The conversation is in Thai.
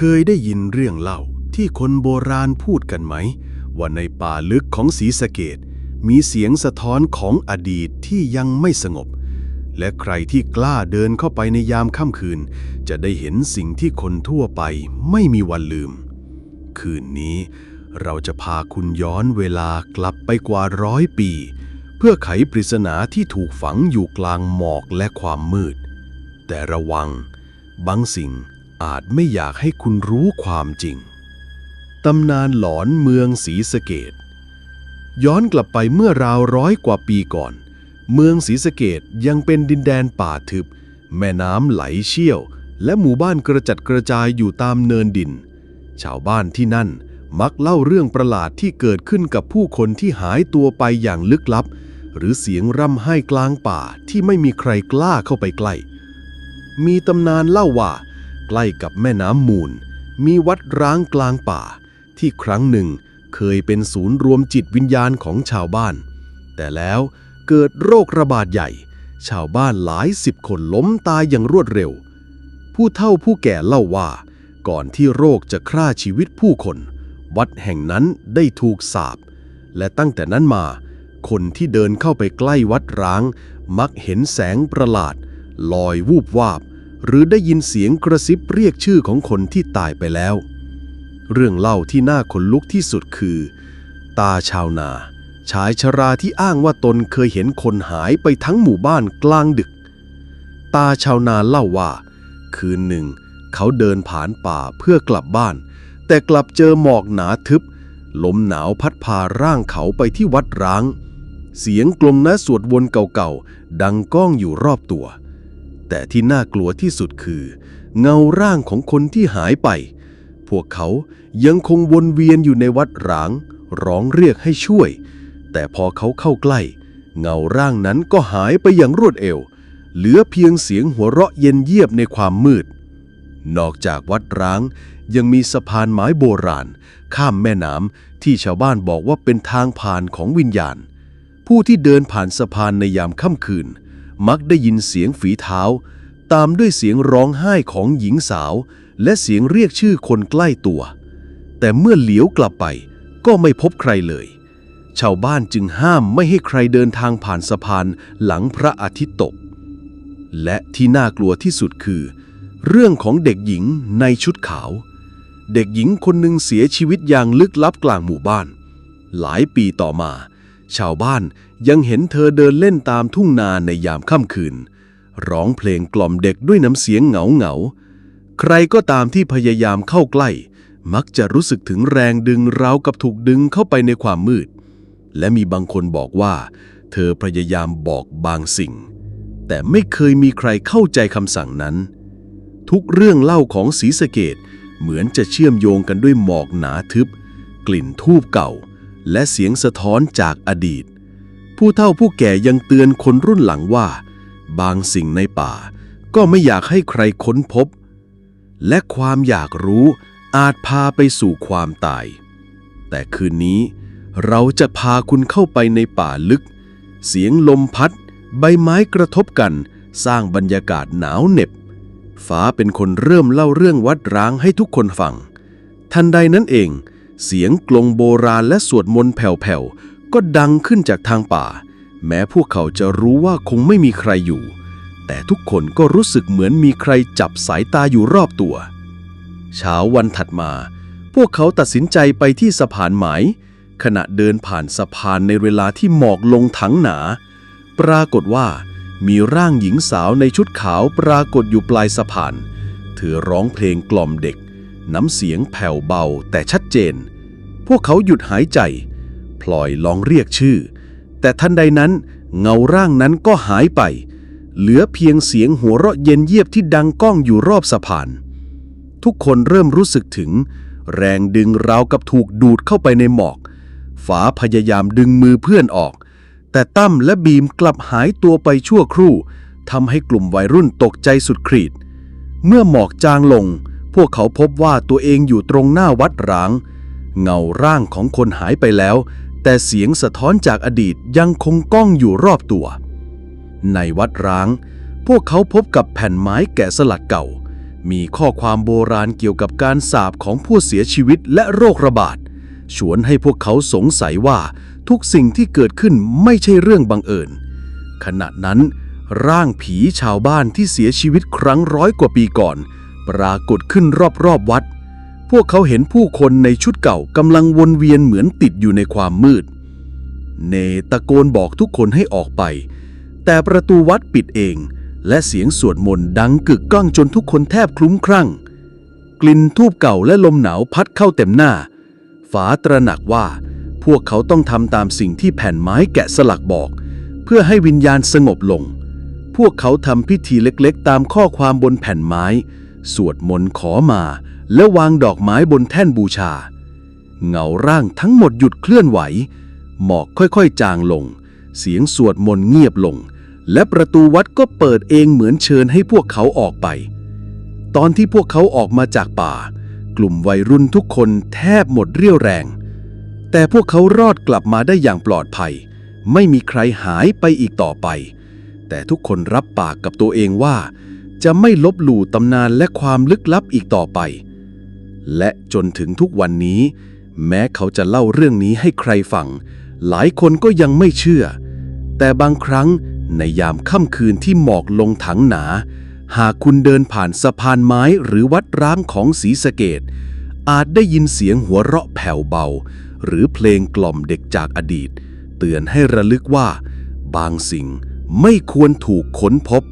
เคยได้ยินเรื่องเล่าที่คนโบราณพูดกันไหม ว่าในป่าลึกของศรีสะเกดมีเสียงสะท้อนของอดีตที่ยังไม่สงบ และใครที่กล้าเดินเข้าไปในยามค่ำคืน จะได้เห็นสิ่งที่คนทั่วไปไม่มีวันลืม คืนนี้เราจะพาคุณย้อนเวลากลับไปกว่าร้อยปี เพื่อไขปริศนาที่ถูกฝังอยู่กลางหมอกและความมืด แต่ระวัง บางสิ่ง อาจไม่อยากให้คุณรู้ความจริง ตำนานหลอนเมืองศรีสะเกดย้อนกลับไปเมื่อราวร้อยกว่าปีก่อน เมืองศรีสะเกดยังเป็นดินแดนป่าทึบ แม่น้ำไหลเชี่ยว และหมู่บ้านกระจัดกระจายอยู่ตามเนินดิน ชาวบ้านที่นั่นมักเล่าเรื่องประหลาดที่เกิดขึ้นกับผู้คนที่หายตัวไปอย่างลึกลับ หรือเสียงร่ำไห้กลางป่าที่ไม่มีใครกล้าเข้าไปใกล้ มีตำนานเล่าว่า ใกล้กับแม่น้ำมูล มีวัดร้างกลางป่า ที่ครั้งหนึ่งเคยเป็นศูนย์รวมจิตวิญญาณของชาวบ้าน แต่แล้วเกิดโรคระบาดใหญ่ ชาวบ้านหลายสิบคนล้มตายอย่างรวดเร็ว ผู้เฒ่าผู้แก่เล่าว่า ก่อนที่โรคจะฆ่าชีวิตผู้คน วัดแห่งนั้นได้ถูกสาป และตั้งแต่นั้นมา คนที่เดินเข้าไปใกล้วัดร้าง มักเห็นแสงประหลาด ลอยวูบวาบ หรือได้ยินเสียงกระซิบเรียกชื่อของคนที่ตายไปแล้ว เรื่องเล่าที่น่าขนลุกที่สุดคือ ตาชาวนาชายชราที่อ้างว่าตนเคยเห็นคนหายไปทั้งหมู่บ้านกลางดึก ตาชาวนาเล่าว่า คืนหนึ่ง เขาเดินผ่านป่าเพื่อกลับบ้าน แต่กลับเจอหมอกหนาทึบ ลมหนาวพัดพาร่างเขาไปที่วัดร้าง เสียงกลมนะสวดวนเก่าๆ ดังก้องอยู่รอบตัว แต่ที่น่ากลัวที่สุดคือ เงาร่างของคนที่หายไป พวกเขายังคงวนเวียนอยู่ในวัดร้าง ร้องเรียกให้ช่วย แต่พอเขาเข้าใกล้ เงาร่างนั้นก็หายไปอย่างรวดเร็ว เหลือเพียงเสียงหัวเราะเย็นเยียบในความมืด นอกจากวัดร้างยังมีสะพานไม้โบราณ ข้ามแม่น้ำที่ชาวบ้านบอกว่าเป็นทางผ่านของวิญญาณ ผู้ที่เดินผ่านสะพานในยามค่ำคืน มักได้ยินเสียงฝีเท้า ตามด้วยเสียงร้องไห้ของหญิงสาว และเสียงเรียกชื่อคนใกล้ตัว แต่เมื่อเหลียวกลับไป ก็ไม่พบใครเลย ชาวบ้านจึงห้ามไม่ให้ใครเดินทางผ่านสะพานหลังพระอาทิตย์ตก และที่น่ากลัวที่สุดคือ เรื่องของเด็กหญิงในชุดขาว เด็กหญิงคนหนึ่งเสียชีวิตอย่างลึกลับกลางหมู่บ้าน หลายปีต่อมา ชาวบ้าน ยังเห็นเธอเดินเล่นตามทุ่งนาในยามค่ำคืน ร้องเพลงกล่อมเด็กด้วยน้ำเสียงเหงาเหงาใครก็ตามที่พยายามเข้าใกล้ มักจะรู้สึกถึงแรงดึงราวกับถูกดึงเข้าไปในความมืด และมีบางคนบอกว่า เธอพยายามบอกบางสิ่ง แต่ไม่เคยมีใครเข้าใจคำสั่งนั้น ทุกเรื่องเล่าของศรีสะเกดเหมือนจะเชื่อมโยงกันด้วยหมอกหนาทึบ กลิ่นทูบเก่า และเสียงสะท้อนจากอดีต ผู้เฒ่าผู้แก่ยังเตือนคนรุ่นหลังว่า บางสิ่งในป่า ก็ไม่อยากให้ใครค้นพบ และความอยากรู้อาจพาไปสู่ความตาย แต่คืนนี้เราจะพาคุณเข้าไปในป่าลึก เสียงลมพัด ใบไม้กระทบกัน สร้างบรรยากาศหนาวเหน็บ ฟ้าเป็นคนเริ่มเล่าเรื่องวัดร้างให้ทุกคนฟัง ทันใดนั้นเอง เสียงกลงโบราณและสวดมนต์แผ่วๆ ก็ดังขึ้นจากทางป่า แม้พวกเขาจะรู้ว่าคงไม่มีใครอยู่ แต่ทุกคนก็รู้สึกเหมือนมีใครจับสายตาอยู่รอบตัว เช้าวันถัดมา พวกเขาตัดสินใจไปที่สะพานไหม ขณะเดินผ่านสะพานในเวลาที่หมอกลงถังหนา ปรากฏว่ามีร่างหญิงสาวในชุดขาวปรากฏอยู่ปลายสะพาน เธอร้องเพลงกล่อมเด็ก น้ำเสียงแผ่วเบาแต่ชัดเจน พวกเขาหยุดหายใจ ลอยลองเรียกชื่อ แต่ทันใดนั้น เงาร่างนั้นก็หายไป เหลือเพียงเสียงหัวเราะเย็นเยียบที่ดังก้องอยู่รอบสะพาน ทุกคนเริ่มรู้สึกถึง แรงดึงราวกับถูกดูดเข้าไปในหมอก ฝาพยายามดึงมือเพื่อนออก แต่ตั้มและบีมกลับหายตัวไปชั่วครู่ทำให้กลุ่มวัยรุ่นตกใจสุดขีดเมื่อหมอกจางลง พวกเขาพบว่าตัวเองอยู่ตรงหน้าวัดร้าง เงาร่างของคนหายไปแล้ว แต่เสียงสะท้อนจากอดีตยังคงก้องอยู่รอบตัว ในวัดร้าง พวกเขาพบกับแผ่นไม้แกะสลักเก่า มีข้อความโบราณเกี่ยวกับการสาบของผู้เสียชีวิตและโรคระบาด ชวนให้พวกเขาสงสัยว่าทุกสิ่งที่เกิดขึ้นไม่ใช่เรื่องบังเอิญ ขณะนั้น ร่างผีชาวบ้านที่เสียชีวิตครั้งร้อยกว่าปีก่อน ปรากฏขึ้นรอบๆวัด พวกเขาเห็นผู้คนในชุดเก่ากำลังวนเวียนเหมือนติดอยู่ในความมืด เนตะโกนบอกทุกคนให้ออกไป แต่ประตูวัดปิดเอง และเสียงสวดมนต์ดังกึกก้องจนทุกคนแทบคลุ้มครั่ง กลิ่นทูบเก่าและลมหนาวพัดเข้าเต็มหน้า ฝาตระหนักว่า พวกเขาต้องทำตามสิ่งที่แผ่นไม้แกะสลักบอก เพื่อให้วิญญาณสงบลง พวกเขาทำพิธีเล็กๆ ตามข้อความบนแผ่นไม้ สวดมนต์ขอมา และวางดอกไม้บนแท่นบูชา เงาร่างทั้งหมดหยุดเคลื่อนไหว หมอกค่อยๆจางลง เสียงสวดมนต์เงียบลง และประตูวัดก็เปิดเองเหมือนเชิญให้พวกเขาออกไป ตอนที่พวกเขาออกมาจากป่า กลุ่มวัยรุ่นทุกคนแทบหมดเรี่ยวแรง แต่พวกเขารอดกลับมาได้อย่างปลอดภัย ไม่มีใครหายไปอีกต่อไป แต่ทุกคนรับปากกับตัวเองว่า จะไม่ลบหลู่ตำนานและความลึกลับอีกต่อไป และจนถึงทุกวันนี้ แม้เขาจะเล่าเรื่องนี้ให้ใครฟัง หลายคนก็ยังไม่เชื่อ แต่บางครั้งในยามค่ำคืนที่หมอกลงถังหนา หากคุณเดินผ่านสะพานไม้หรือวัดร้างของศรีสะเกดอาจได้ยินเสียงหัวเราะแผ่วเบา หรือเพลงกล่อมเด็กจากอดีต เตือนให้ระลึกว่า บางสิ่งไม่ควรถูกค้นพบ